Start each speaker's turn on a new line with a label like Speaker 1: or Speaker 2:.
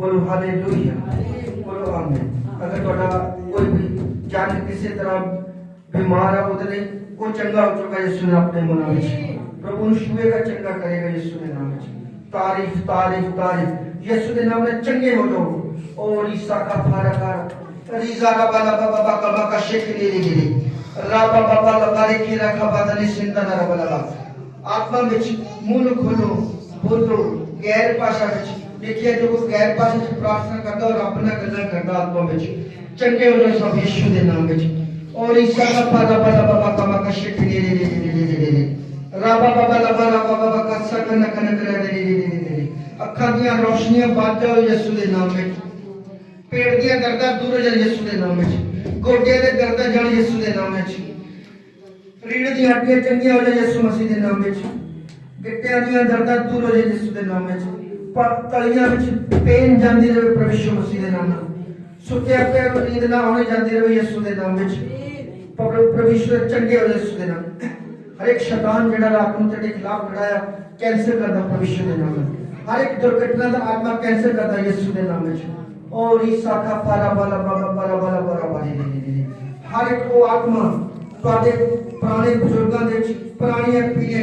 Speaker 1: بولو ہاللویا بولو آمین اگر تھوڑا کوئی بھی جانے کسی طرح بیمار ہے اتنے وہ چنگا ہو چکا یسو نے اپنے منا میں پربھو نو شوے کا چنگا کرے گا یسو نے نام تعریف تعریف تعریف یسو نے نام میں چنگے ہو جو اور عیسیٰ کا فارقار ریزا ربا لبا بابا کبا کا شکل لے گرے ربا بابا لبا لے کی رکھا بادلی سندہ نہ ربا لبا آتما میں مون کھلو بولو غیر پاشا میں دیکھیے جو اس غیر پاس پرارتھنا کرتا اور رب نہ کرتا آتما وچ چنگے ہو جاؤ سب یسوع دے نام وچ اور اس کا پا دا پا دا پا پا پا دے دے دے دے دے دے دے رابا پا پا دا را پا پا پا کس کا دے دے دے دے دے اکھاں دیاں روشنیاں بات جاؤ یسوع دے نام وچ پیڑ دیاں درداں دور ہو جاؤ دے نام دے دے نام ਰੀੜ ਦੀ ਹੱਡੀਆਂ ਚੰਗੀਆਂ ਹੋ ਜਾਏ ਯਿਸੂ ਮਸੀਹ ਦੇ ਨਾਮ ਵਿੱਚ ਗਿੱਟਿਆਂ ਦੀਆਂ ਦਰਦਾਂ ਦੂਰ ਹੋ ਜਾਏ ਯਿਸੂ ਦੇ ਨਾਮ ਵਿੱਚ ਪਰ ਤਲੀਆਂ ਵਿੱਚ ਪੇਨ ਜਾਂਦੀ ਰਹੇ ਪ੍ਰਭੂ ਮਸੀਹ ਦੇ ਨਾਮ ਨਾਲ। ਸੁੱਤੇ ਆਪੇ ਨੀਂਦ ਨਾ ਹੋਣੇ ਜਾਂਦੀ ਰਹੇ ਯਿਸੂ ਦੇ ਨਾਮ ਵਿੱਚ। ਪ੍ਰਭੂ ਪ੍ਰਭੂ ਚੰਗੇ ਹੋ ਯਿਸੂ ਦੇ ਨਾਮ ਹਰ ਇੱਕ ਸ਼ੈਤਾਨ ਜਿਹੜਾ ਰਾਤ ਨੂੰ ਤੇਰੇ ਖਿਲਾਫ ਲੜਾਇਆ ਕੈਂਸਲ ਕਰਦਾ ਪ੍ਰਭੂ ਦੇ ਨਾਮ ਨਾਲ। ہر ایک درگٹنا دا آتما کینسل کرتا ہے یسو دے نام وچ اور عیسا کا پارا بالا بالا بالا بالا بالا بالا ہر ایک او آتما تواڈے پرانے بزرگاں دے وچ پرانیاں پیڑیاں